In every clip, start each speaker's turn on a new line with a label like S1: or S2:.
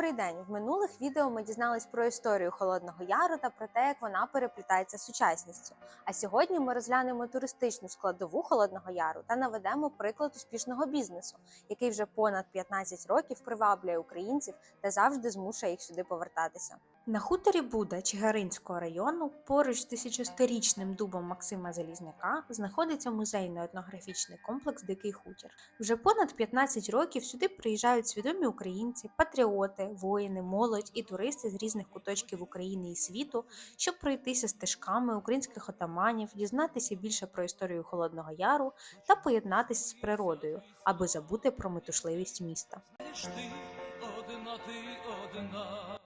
S1: Добрий день! В минулих відео ми дізнались про історію Холодного Яру та про те, як вона переплітається з сучасністю. А сьогодні ми розглянемо туристичну складову Холодного Яру та наведемо приклад успішного бізнесу, який вже понад 15 років приваблює українців та завжди змушує їх сюди повертатися. На хуторі Буда Чигиринського району, поруч з тисячосторічним дубом Максима Залізняка, знаходиться музейно-етнографічний комплекс Дикий хутір. Вже понад 15 років сюди приїжджають свідомі українці, патріоти, воїни, молодь і туристи з різних куточків України і світу, щоб пройтися стежками українських отаманів, дізнатися більше про історію Холодного Яру та поєднатися з природою, аби забути про метушливість міста.
S2: Одна, ти.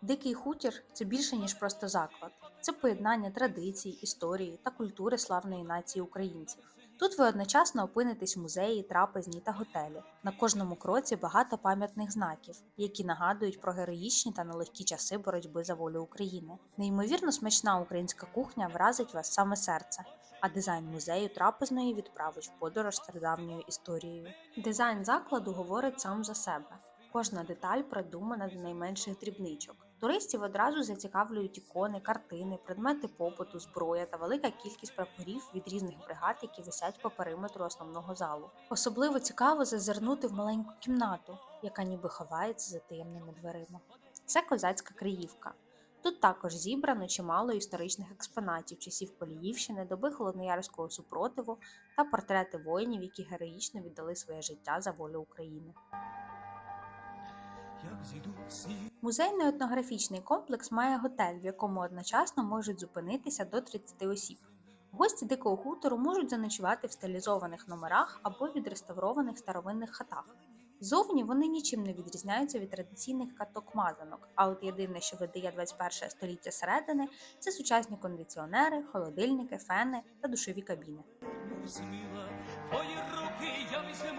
S1: Дикий хутір це більше ніж просто заклад. Це поєднання традицій, історії та культури славної нації українців. Тут ви одночасно опинитесь в музеї, трапезні та готелі. На кожному кроці багато пам'ятних знаків, які нагадують про героїчні та нелегкі часи боротьби за волю України. Неймовірно смачна українська кухня вразить вас саме серце, а дизайн музею трапезної відправить в подорож стародавньою історією. Дизайн закладу говорить сам за себе. Кожна деталь продумана до найменших дрібничок. Туристів одразу зацікавлюють ікони, картини, предмети побуту, зброя та велика кількість прапорів від різних бригад, які висять по периметру основного залу. Особливо цікаво зазирнути в маленьку кімнату, яка ніби ховається за таємними дверима. Це козацька Криївка. Тут також зібрано чимало історичних експонатів часів Поліївщини, доби холодноярського супротиву та портрети воїнів, які героїчно віддали своє життя за волю України.
S2: Сніг,
S1: Музейно-етнографічний комплекс має готель, в якому одночасно можуть зупинитися до 30 осіб. Гості дикого хутору можуть заночувати в стилізованих номерах або відреставрованих старовинних хатах. Зовні вони нічим не відрізняються від традиційних каток-мазанок, а от єдине, що видає 21 століття середини, це сучасні кондиціонери, холодильники, фени та душові кабіни.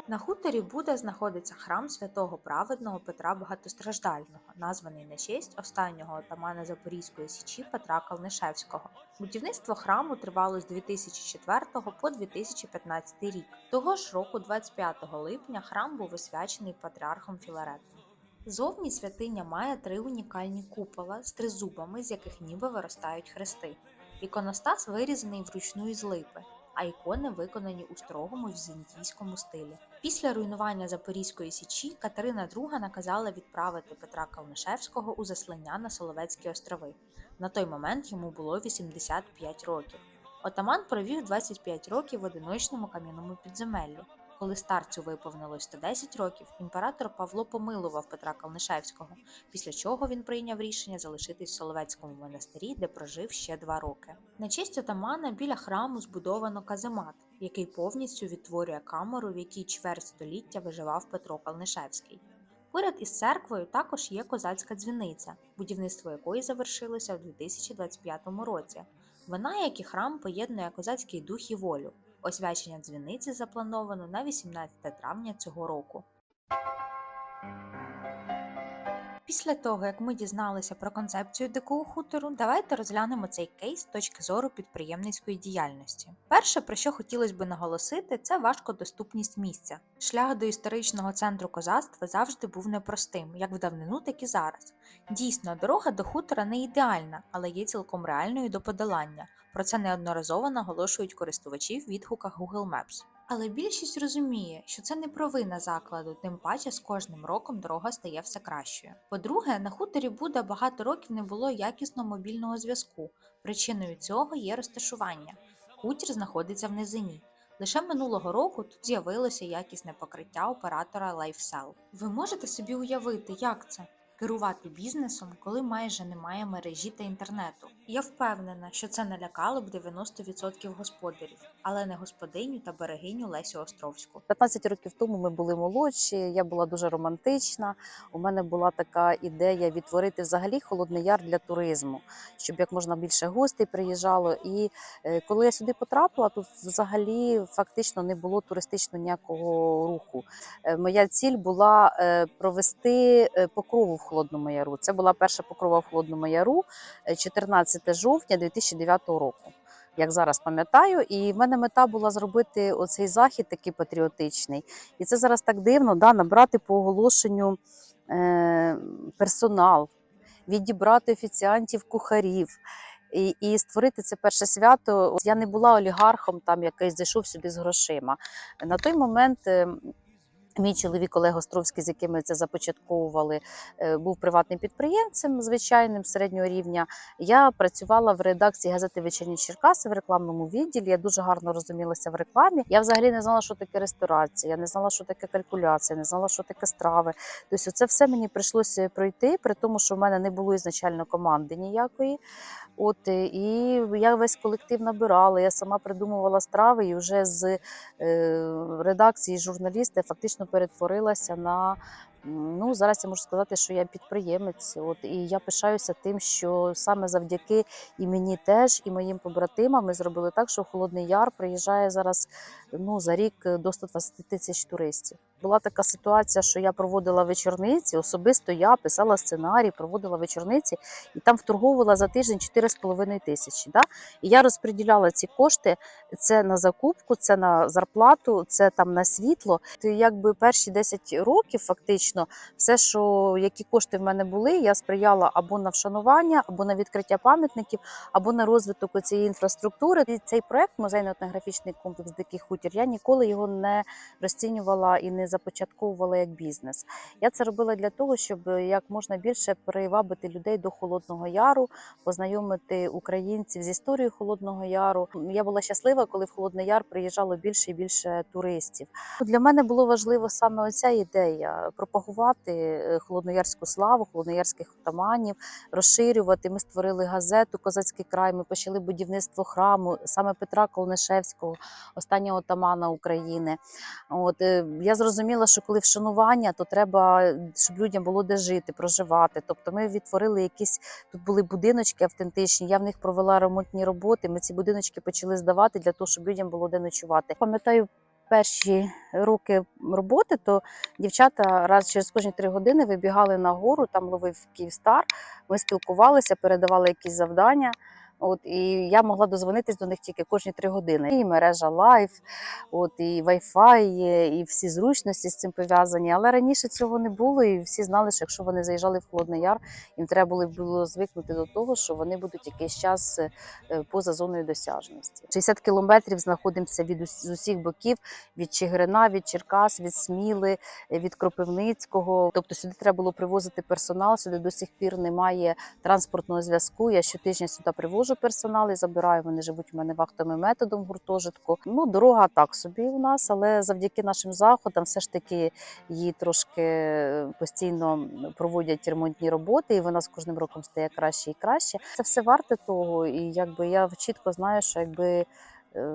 S1: На хуторі Буда знаходиться храм святого праведного Петра Багатостраждального, названий на честь останнього отамана Запорізької січі Петра Калнишевського. Будівництво храму тривало з 2004 по 2015 рік. Того ж року, 25 липня, храм був освячений патріархом Філаретом. Зовні святиня має три унікальні купола з тризубами, з яких ніби виростають хрести. Іконостас вирізаний вручну із липи, а ікони виконані у строгому візантійському стилі. Після руйнування Запорізької січі Катерина II наказала відправити Петра Калнишевського у заслання на Соловецькі острови. На той момент йому було 85 років. Отаман провів 25 років в одиночному кам'яному підземеллі. Коли старцю виповнилось 110 років, імператор Павло помилував Петра Калнишевського, після чого він прийняв рішення залишитись в Соловецькому монастирі, де прожив ще два роки. На честь отамана біля храму збудовано каземат, який повністю відтворює камеру, в якій чверть століття виживав Петро Калнишевський. Поряд із церквою також є козацька дзвіниця, будівництво якої завершилося в 2025 році. Вона, як і храм, поєднує козацький дух і волю. Освячення дзвіниці заплановано на 18 травня цього року. Після того, як ми дізналися про концепцію дикого хутору, давайте розглянемо цей кейс з точки зору підприємницької діяльності. Перше, про що хотілося би наголосити, це важкодоступність місця. Шлях до історичного центру козацтва завжди був непростим, як в давнину, так і зараз. Дійсно, дорога до хутора не ідеальна, але є цілком реальною до подолання. Про це неодноразово наголошують користувачі в відгуках Google Maps. Але більшість розуміє, що це не провина закладу, тим паче з кожним роком дорога стає все кращою. По-друге, на хуторі Буда багато років не було якісного мобільного зв'язку. Причиною цього є розташування. Хутір знаходиться в низині. Лише минулого року тут з'явилося якісне покриття оператора LifeCell. Ви можете собі уявити, як це? Керувати бізнесом, коли майже немає мережі та інтернету. Я впевнена, що це налякало б 90% господарів, але не господиню та берегиню Лесю Островську.
S3: 15 років тому ми були молодші. Я була дуже романтична. У мене була така ідея відтворити взагалі холодний яр для туризму, щоб як можна більше гостей приїжджало. І е, коли я сюди потрапила, тут взагалі фактично не було туристично ніякого руху. Е, Моя ціль була е, провести покрову в холодному яру. Це була перша покрова в холодному яру, е, 14 жовтня 2009 року. Як зараз пам'ятаю, і в мене мета була зробити оцей захід такий патріотичний. І це зараз так дивно, да, набрати по оголошенню е, персонал, відібрати офіціантів, кухарів. І, і створити це перше свято. Я не була олігархом, там який зайшов сюди з грошима. На той момент е, Мій чоловік Олег Островський, з яким ми це започатковували, е, був приватним підприємцем звичайним середнього рівня. Я працювала в редакції газети Вечірні Черкаси в рекламному відділі. Я дуже гарно розумілася в рекламі. Я взагалі не знала, що таке ресторація, я не знала, що таке калькуляція, не знала, що таке страви. Тобто, це все мені прийшлося пройти, при тому, що в мене не було ізначально команди ніякої. От е, і я весь колектив набирала. Я сама придумувала страви і вже з е, редакції журналісти фактично перетворилася на. Ну, зараз я можу сказати, що я підприємець. От і я пишаюся тим, що саме завдяки і мені теж, і моїм побратимам ми зробили так, що в Холодний Яр приїжджає зараз ну, за рік до 120 тисяч туристів. Була така ситуація, що я проводила вечорниці, особисто я писала сценарій, проводила вечорниці, і там вторговувала за тиждень 4,5 тисячі. Да? І я розподіляла ці кошти це на закупку, це на зарплату, це там на світло. Ти якби перші 10 років, фактично, все, що які кошти в мене були, я сприяла або на вшанування, або на відкриття пам'ятників, або на розвиток цієї інфраструктури. І цей проект музейно-етнографічний комплекс Дикий хутір. Я ніколи його не розцінювала і не започатковувала як бізнес. Я це робила для того, щоб як можна більше привабити людей до Холодного Яру, познайомити українців з історією Холодного Яру. Я була щаслива, коли в Холодний Яр приїжджало більше і більше туристів. Для мене було важливо саме оця ідея пропагувати е, холодноярську славу, холодноярських отаманів, розширювати. Ми створили газету Козацький край. Ми почали будівництво храму саме Петра Колнишевського, останнього отамана України. От е, я зрозуміла, що коли вшанування, то треба, щоб людям було де жити, проживати. Тобто ми відтворили якісь тут були будиночки автентичні. Я в них провела ремонтні роботи. Ми ці будиночки почали здавати для того, щоб людям було де ночувати. Пам'ятаю. Перші роки роботи, то дівчата раз через кожні три години вибігали на гору, там ловив Київстар. Ми спілкувалися, передавали якісь завдання. От і я могла дозвонитись до них тільки кожні три години. І мережа лайф, от і Wi-Fi, є, і всі зручності з цим пов'язані. Але раніше цього не було, і всі знали, що якщо вони заїжджали в Холодний Яр, їм треба було, було звикнути до того, що вони будуть якийсь час е, поза зоною досяжності. 60 кілометрів знаходимося від з усіх боків: від Чигирина, від Черкас, від Сміли, е, від Кропивницького. Тобто сюди треба було привозити персонал. Сюди до сих пір немає транспортного зв'язку. Я щотижня сюди привожу персонал і забираю. Вони живуть у мене вахтовим методом гуртожитку. Ну, дорога так собі у нас, але завдяки нашим заходам, все ж таки її трошки е, постійно проводять ремонтні роботи, і вона з кожним роком стає краще і краще. Це все варте того. І якби я чітко знаю, що якби е,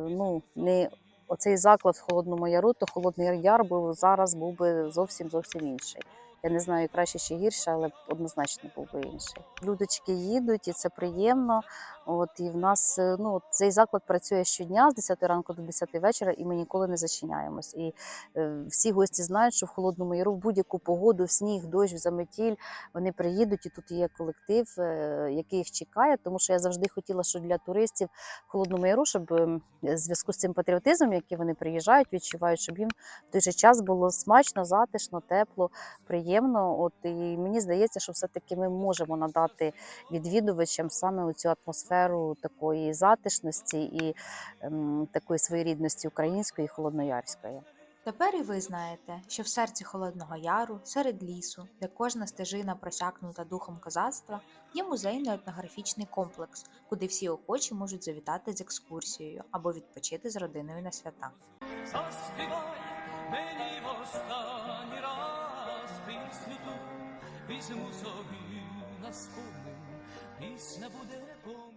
S3: ну не оцей заклад в холодному яру, то холодний яр був зараз був би зовсім зовсім інший. Я не знаю, краще чи гірше, але однозначно був би інший. Людочки їдуть, і це приємно. От і в нас е, ну цей заклад працює щодня з 10 ранку до 10 вечора, і ми ніколи не зачиняємось. І е, всі гості знають, що в холодному яру в будь-яку погоду, в сніг, дощ, в заметіль вони приїдуть, і тут є колектив, е, який їх чекає. Тому що я завжди хотіла, що для туристів в холодному яру, щоб ем, в зв'язку з цим патріотизмом, який вони приїжджають, відчувають, щоб їм в той же час було смачно, затишно, тепло, приємно. От і мені здається, що все-таки ми можемо надати відвідувачам саме цю атмосферу такої затишності і ем, такої своєрідності української і холодноярської.
S1: Тепер і ви знаєте, що в серці Холодного Яру, серед лісу, де кожна стежина просякнута духом козацтва, є музейно-етнографічний комплекс, куди всі охочі можуть завітати з екскурсією або відпочити з родиною на свята.
S2: Заспівай мені в останній раз пісню ту, візьму собі на спомин, пісня буде по